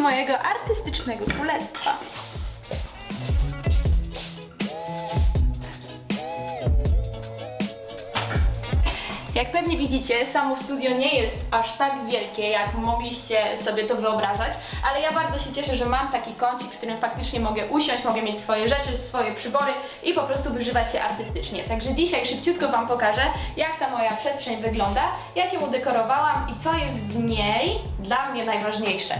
mojego artystycznego królestwa. Jak pewnie widzicie, samo studio nie jest aż tak wielkie, jak mogliście sobie to wyobrażać, ale ja bardzo się cieszę, że mam taki kącik, w którym faktycznie mogę usiąść, mogę mieć swoje rzeczy, swoje przybory i po prostu wyżywać się artystycznie. Także dzisiaj szybciutko Wam pokażę, jak ta moja przestrzeń wygląda, jak ją udekorowałam i co jest w niej dla mnie najważniejsze.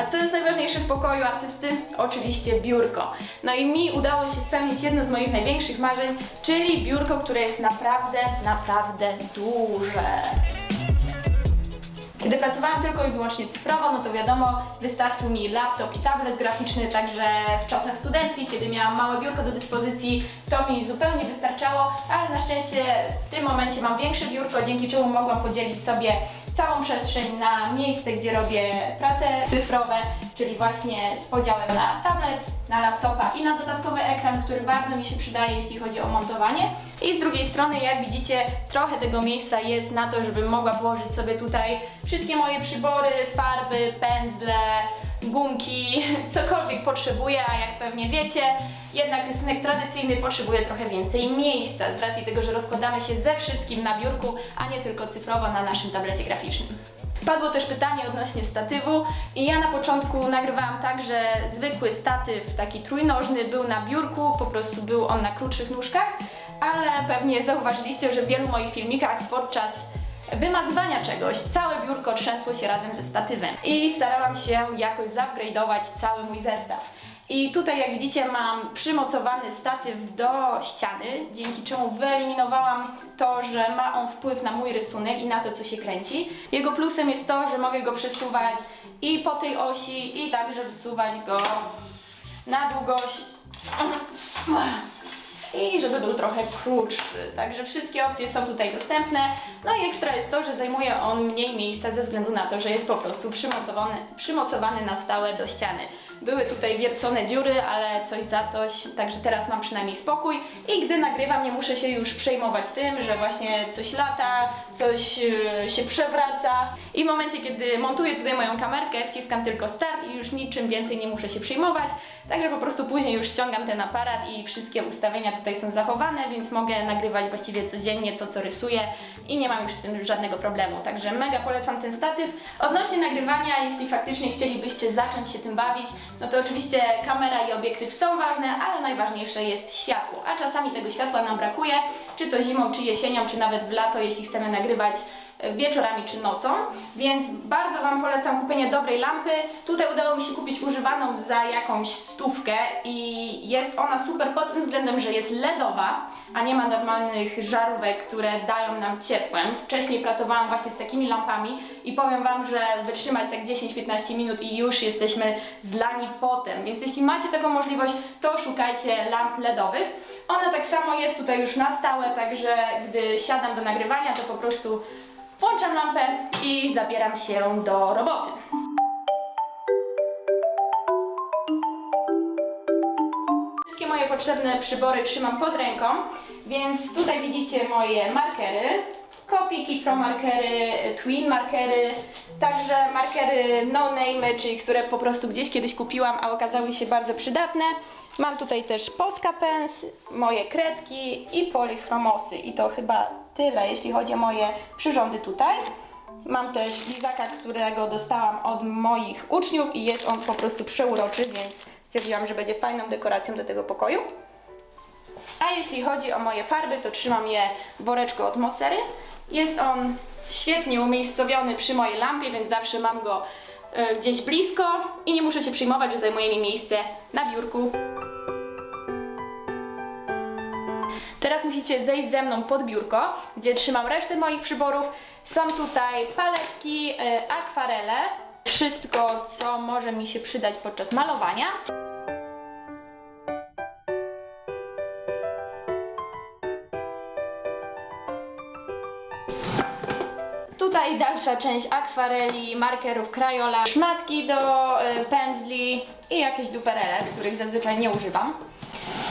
A co jest najważniejsze w pokoju artysty? Oczywiście biurko. No i mi udało się spełnić jedno z moich największych marzeń, czyli biurko, które jest naprawdę, naprawdę duże. Kiedy pracowałam tylko i wyłącznie cyfrowo, no to wiadomo, wystarczył mi laptop i tablet graficzny, także w czasach studenckich, kiedy miałam małe biurko do dyspozycji, to mi zupełnie wystarczało, ale na szczęście w tym momencie mam większe biurko, dzięki czemu mogłam podzielić sobie całą przestrzeń na miejsce, gdzie robię prace cyfrowe, czyli właśnie z podziałem na tablet, na laptopa i na dodatkowy ekran, który bardzo mi się przydaje, jeśli chodzi o montowanie. I z drugiej strony, jak widzicie, trochę tego miejsca jest na to, żebym mogła położyć sobie tutaj wszystkie moje przybory, farby, pędzle, gumki, cokolwiek potrzebuję, a jak pewnie wiecie, jednak rysunek tradycyjny potrzebuje trochę więcej miejsca z racji tego, że rozkładamy się ze wszystkim na biurku, a nie tylko cyfrowo na naszym tablecie graficznym. Padło też pytanie odnośnie statywu i ja na początku nagrywałam tak, że zwykły statyw, taki trójnożny, był na biurku, po prostu był on na krótszych nóżkach, ale pewnie zauważyliście, że w wielu moich filmikach podczas wymazywania czegoś całe biurko trzęsło się razem ze statywem i starałam się jakoś zupgrade'ować cały mój zestaw. I tutaj jak widzicie mam przymocowany statyw do ściany, dzięki czemu wyeliminowałam to, że ma on wpływ na mój rysunek i na to, co się kręci. Jego plusem jest to, że mogę go przesuwać i po tej osi, i także wysuwać go na długość i żeby był trochę krótszy. Także wszystkie opcje są tutaj dostępne. No i ekstra jest to, że zajmuje on mniej miejsca ze względu na to, że jest po prostu przymocowany, przymocowany na stałe do ściany. Były tutaj wiercone dziury, ale coś za coś, także teraz mam przynajmniej spokój. I gdy nagrywam nie muszę się już przejmować tym, że właśnie coś lata, coś yy, się przewraca. I w momencie kiedy montuję tutaj moją kamerkę wciskam tylko start i już niczym więcej nie muszę się przejmować, także po prostu później już ściągam ten aparat i wszystkie ustawienia tutaj są zachowane, więc mogę nagrywać właściwie codziennie to co rysuję i nie mam już z tym żadnego problemu, także mega polecam ten statyw. Odnośnie nagrywania, jeśli faktycznie chcielibyście zacząć się tym bawić, no to oczywiście kamera i obiektyw są ważne, ale najważniejsze jest światło, a czasami tego światła nam brakuje, czy to zimą, czy jesienią, czy nawet w lato, jeśli chcemy nagrywać wieczorami czy nocą, więc bardzo Wam polecam kupienie dobrej lampy. Tutaj udało mi się kupić używaną za jakąś stówkę i jest ona super pod tym względem, że jest LEDowa, a nie ma normalnych żarówek, które dają nam ciepłem. Wcześniej pracowałam właśnie z takimi lampami i powiem Wam, że wytrzymać tak 10-15 minut i już jesteśmy zlani potem, więc jeśli macie taką możliwość, to szukajcie lamp LEDowych. Ona tak samo jest tutaj już na stałe, także gdy siadam do nagrywania, to po prostu włączam lampę i zabieram się do roboty. Wszystkie moje potrzebne przybory trzymam pod ręką, więc tutaj widzicie moje markery, kopiki, pro markery, twin markery, także markery no name, czyli które po prostu gdzieś kiedyś kupiłam, a okazały się bardzo przydatne. Mam tutaj też Posca Pens, moje kredki i polychromosy i to chyba tyle, jeśli chodzi o moje przyrządy tutaj. Mam też lizaka, którego dostałam od moich uczniów i jest on po prostu przeuroczy, więc stwierdziłam, że będzie fajną dekoracją do tego pokoju. A jeśli chodzi o moje farby, to trzymam je w woreczku od Mosery. Jest on świetnie umiejscowiony przy mojej lampie, więc zawsze mam go e, gdzieś blisko i nie muszę się przejmować, że zajmuje mi miejsce na biurku. Musicie zejść ze mną pod biurko, gdzie trzymam resztę moich przyborów. Są tutaj paletki, e, akwarele, wszystko co może mi się przydać podczas malowania. Tutaj dalsza część akwareli, markerów Crayola, szmatki do y, pędzli i jakieś duperele, których zazwyczaj nie używam.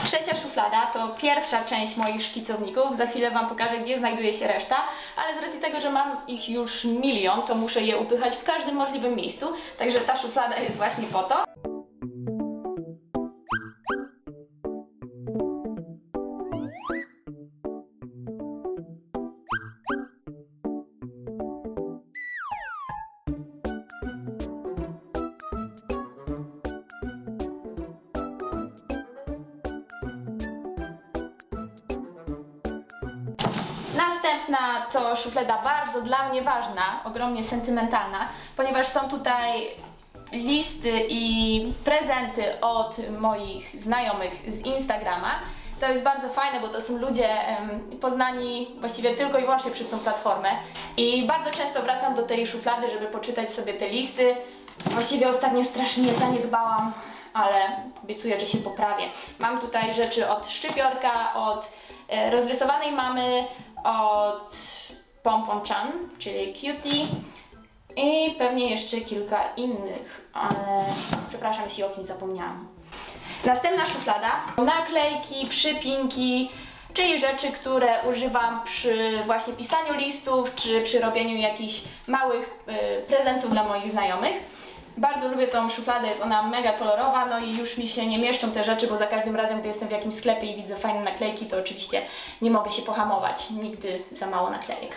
Trzecia szuflada to pierwsza część moich szkicowników. Za chwilę Wam pokażę, gdzie znajduje się reszta, ale z racji tego, że mam ich już milion, to muszę je upychać w każdym możliwym miejscu. Także ta szuflada jest właśnie po to. Następna to szuflada bardzo dla mnie ważna, ogromnie sentymentalna, ponieważ są tutaj listy i prezenty od moich znajomych z Instagrama. To jest bardzo fajne, bo to są ludzie poznani właściwie tylko i wyłącznie przez tą platformę. I bardzo często wracam do tej szuflady, żeby poczytać sobie te listy. Właściwie ostatnio strasznie zaniedbałam, ale obiecuję, że się poprawię. Mam tutaj rzeczy od szczypiorka, od e, rozrysowanej mamy, od Pompon Chan, czyli Cutie i pewnie jeszcze kilka innych, ale przepraszam, jeśli o kimś zapomniałam. Następna szuflada. Naklejki, przypinki, czyli rzeczy, które używam przy właśnie pisaniu listów, czy przy robieniu jakichś małych y, prezentów dla moich znajomych. Bardzo lubię tą szufladę, jest ona mega kolorowa, no i już mi się nie mieszczą te rzeczy, bo za każdym razem, gdy jestem w jakimś sklepie i widzę fajne naklejki, to oczywiście nie mogę się pohamować. Nigdy za mało naklejek.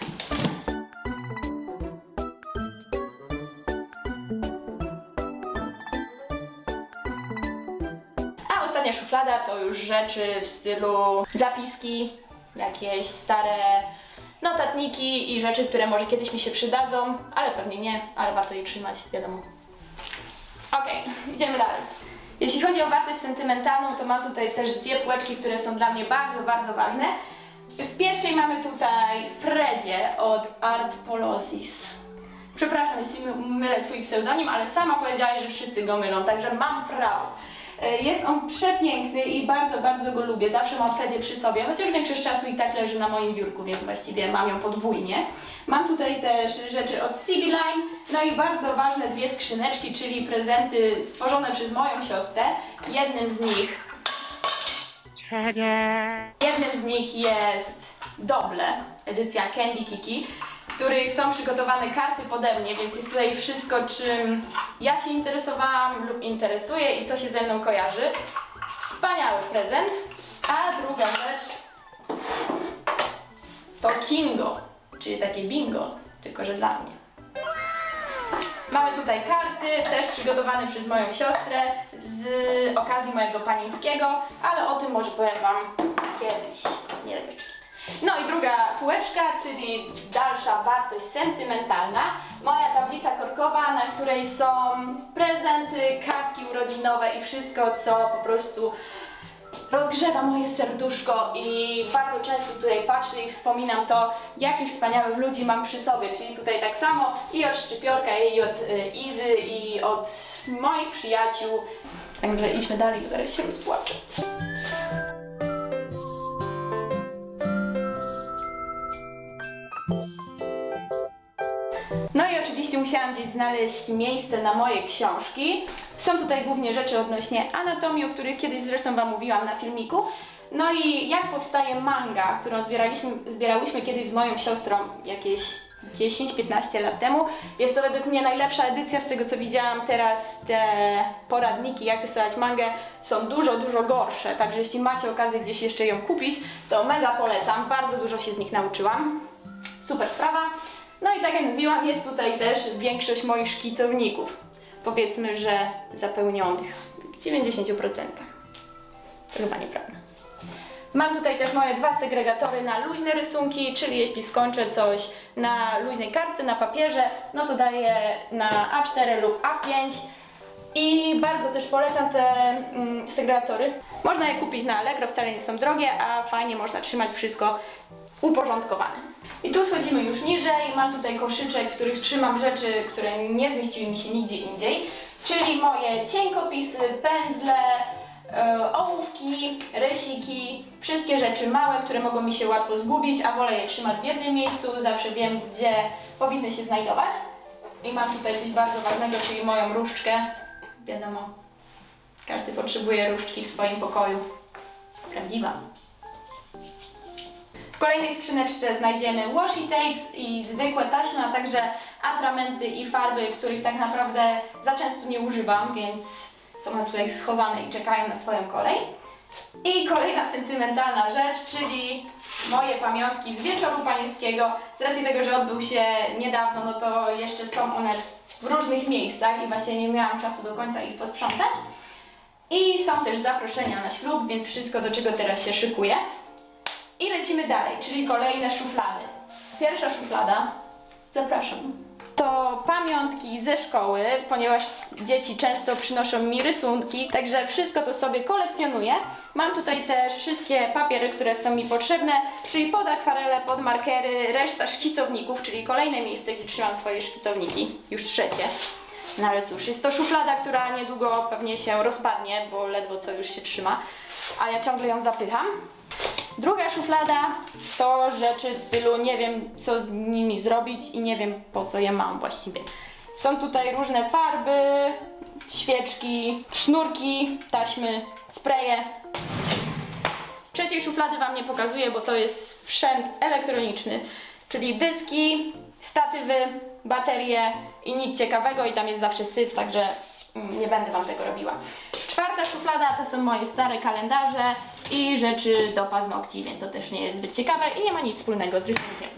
A ostatnia szuflada to już rzeczy w stylu zapiski, jakieś stare notatniki i rzeczy, które może kiedyś mi się przydadzą, ale pewnie nie, ale warto je trzymać, wiadomo. Okej, idziemy dalej. Jeśli chodzi o wartość sentymentalną, to mam tutaj też dwie półeczki, które są dla mnie bardzo, bardzo ważne. W pierwszej mamy tutaj Fredzie od Art Polosis. Przepraszam, jeśli my- mylę Twój pseudonim, ale sama powiedziałaś, że wszyscy go mylą, także mam prawo. E, Jest on przepiękny i bardzo, bardzo go lubię. Zawsze mam Fredzie przy sobie, chociaż większość czasu i tak leży na moim biurku, więc właściwie mam ją podwójnie. Mam tutaj też rzeczy od CB Line, no i bardzo ważne dwie skrzyneczki, czyli prezenty stworzone przez moją siostrę. Jednym z nich Jednym z nich jest Doble, edycja Candy Kiki, w są przygotowane karty pode mnie, więc jest tutaj wszystko, czym ja się interesowałam lub interesuję i co się ze mną kojarzy. Wspaniały prezent. A druga rzecz to Kingo, czyli takie bingo, tylko że dla mnie. Mamy tutaj karty, też przygotowane przez moją siostrę z okazji mojego panińskiego, ale o tym może powiem Wam kiedyś, nie kiedy. No i druga półeczka, czyli dalsza wartość sentymentalna. Moja tablica korkowa, na której są prezenty, kartki urodzinowe i wszystko, co po prostu rozgrzewa moje serduszko i bardzo często tutaj patrzę i wspominam to, jakich wspaniałych ludzi mam przy sobie, czyli tutaj tak samo i od Szczypiorka, i od y, Izy, i od moich przyjaciół. Także idźmy dalej, bo zaraz się rozpłaczę. Oczywiście musiałam gdzieś znaleźć miejsce na moje książki. Są tutaj głównie rzeczy odnośnie anatomii, o których kiedyś zresztą Wam mówiłam na filmiku. No i jak powstaje manga, którą zbieraliśmy, zbierałyśmy kiedyś z moją siostrą jakieś 10-15 lat temu. Jest to według mnie najlepsza edycja z tego co widziałam teraz. Te poradniki, jak rysować mangę, są dużo, dużo gorsze. Także jeśli macie okazję gdzieś jeszcze ją kupić, to mega polecam. Bardzo dużo się z nich nauczyłam. Super sprawa. No i tak jak mówiłam, jest tutaj też większość moich szkicowników. Powiedzmy, że zapełnionych w 90%. To chyba nieprawda. Mam tutaj też moje dwa segregatory na luźne rysunki, czyli jeśli skończę coś na luźnej kartce, na papierze, no to daję na A4 lub A5. I bardzo też polecam te mm, segregatory. Można je kupić na Allegro, wcale nie są drogie, a fajnie można trzymać wszystko uporządkowane. I tu schodzimy już niżej, mam tutaj koszyczek, w których trzymam rzeczy, które nie zmieściły mi się nigdzie indziej, czyli moje cienkopisy, pędzle, e, ołówki, rysiki, wszystkie rzeczy małe, które mogą mi się łatwo zgubić, a wolę je trzymać w jednym miejscu, zawsze wiem, gdzie powinny się znajdować. I mam tutaj coś bardzo ważnego, czyli moją różdżkę. Wiadomo, każdy potrzebuje różdżki w swoim pokoju. prawdziwa. Kolejnej skrzyneczce znajdziemy washi tapes i zwykłe taśmy, a także atramenty i farby, których tak naprawdę za często nie używam, więc są one tutaj schowane i czekają na swoją kolej. I kolejna sentymentalna rzecz, czyli moje pamiątki z wieczoru panieńskiego. Z racji tego, że odbył się niedawno, no to jeszcze są one w różnych miejscach i właśnie nie miałam czasu do końca ich posprzątać. I są też zaproszenia na ślub, więc wszystko do czego teraz się szykuję. I lecimy dalej, czyli kolejne szuflady. Pierwsza szuflada, zapraszam. To pamiątki ze szkoły, ponieważ dzieci często przynoszą mi rysunki, także wszystko to sobie kolekcjonuję. Mam tutaj też wszystkie papiery, które są mi potrzebne, czyli pod akwarele, pod markery, reszta szkicowników, czyli kolejne miejsce, gdzie trzymam swoje szkicowniki, już trzecie. No ale cóż, jest to szuflada, która niedługo pewnie się rozpadnie, bo ledwo co już się trzyma, a ja ciągle ją zapycham. Druga szuflada to rzeczy w stylu nie wiem co z nimi zrobić i nie wiem po co je mam właściwie. Są tutaj różne farby, świeczki, sznurki, taśmy, spreje. Trzeciej szuflady Wam nie pokazuję, bo to jest sprzęt elektroniczny, czyli dyski, statywy, baterie i nic ciekawego i tam jest zawsze syf, także mm, nie będę Wam tego robiła. Czwarta szuflada to są moje stare kalendarze i rzeczy do paznokci, więc to też nie jest zbyt ciekawe i nie ma nic wspólnego z rysunkiem.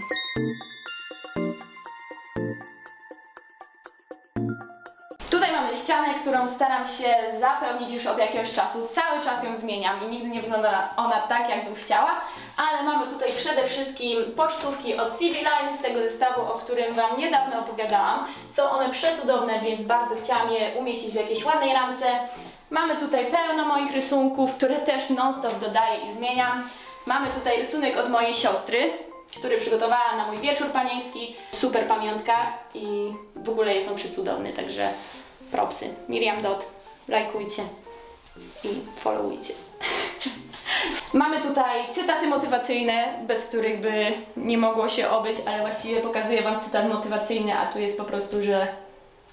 Tutaj mamy ścianę, którą staram się zapełnić już od jakiegoś czasu. Cały czas ją zmieniam i nigdy nie wygląda ona tak, jakbym chciała. Ale mamy tutaj przede wszystkim pocztówki od CV Line z tego zestawu, o którym Wam niedawno opowiadałam. Są one przecudowne, więc bardzo chciałam je umieścić w jakiejś ładnej ramce. Mamy tutaj pełno moich rysunków, które też non-stop dodaję i zmieniam. Mamy tutaj rysunek od mojej siostry, który przygotowała na mój wieczór panieński. Super pamiątka i w ogóle są przecudowne, także propsy. Miriam Dot, lajkujcie i followujcie. Mamy tutaj cytaty motywacyjne, bez których by nie mogło się obyć, ale właściwie pokazuję Wam cytat motywacyjny, a tu jest po prostu, że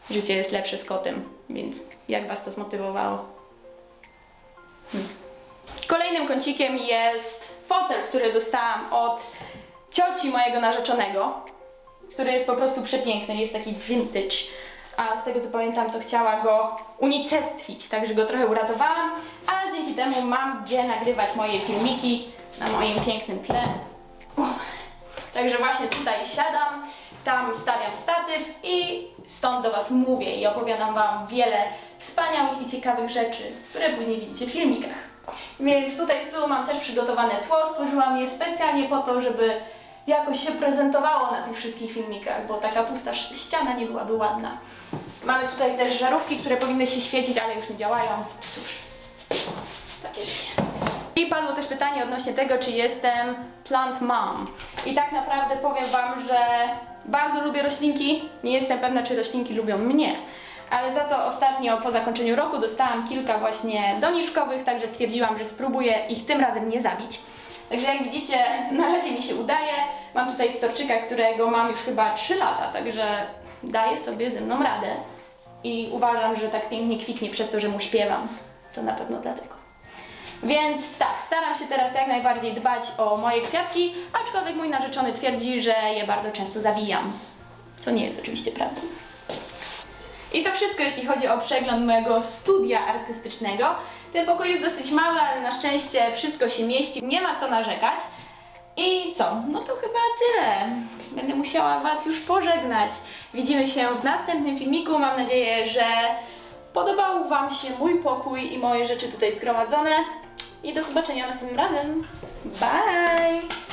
życie jest lepsze z kotem, więc jak Was to zmotywowało? Hmm. Kolejnym kącikiem jest fotel, który dostałam od cioci mojego narzeczonego, który jest po prostu przepiękny, jest taki vintage. A z tego co pamiętam, to chciała go unicestwić, także go trochę uratowałam, a dzięki temu mam gdzie nagrywać moje filmiki na moim pięknym tle. Uff. Także właśnie tutaj siadam, tam stawiam statyw i stąd do Was mówię i opowiadam Wam wiele wspaniałych i ciekawych rzeczy, które później widzicie w filmikach. Więc tutaj z tyłu mam też przygotowane tło, stworzyłam je specjalnie po to, żeby jakoś się prezentowało na tych wszystkich filmikach, bo taka pusta ściana nie byłaby ładna. Mamy tutaj też żarówki, które powinny się świecić, ale już nie działają. Cóż, takie życie. I padło też pytanie odnośnie tego, czy jestem plant mom. I tak naprawdę powiem Wam, że bardzo lubię roślinki. Nie jestem pewna, czy roślinki lubią mnie. Ale za to ostatnio po zakończeniu roku dostałam kilka właśnie doniczkowych, także stwierdziłam, że spróbuję ich tym razem nie zabić. Także jak widzicie, na razie mi się udaje. Mam tutaj storczyka, którego mam już chyba 3 lata, także daje sobie ze mną radę. I uważam, że tak pięknie kwitnie przez to, że mu śpiewam. To na pewno dlatego. Więc tak, staram się teraz jak najbardziej dbać o moje kwiatki, aczkolwiek mój narzeczony twierdzi, że je bardzo często zabijam. Co nie jest oczywiście prawdą. I to wszystko, jeśli chodzi o przegląd mojego studia artystycznego. Ten pokój jest dosyć mały, ale na szczęście wszystko się mieści, nie ma co narzekać. I co? No to chyba tyle. Będę musiała Was już pożegnać. Widzimy się w następnym filmiku. Mam nadzieję, że podobał Wam się mój pokój i moje rzeczy tutaj zgromadzone. I do zobaczenia następnym razem. Bye!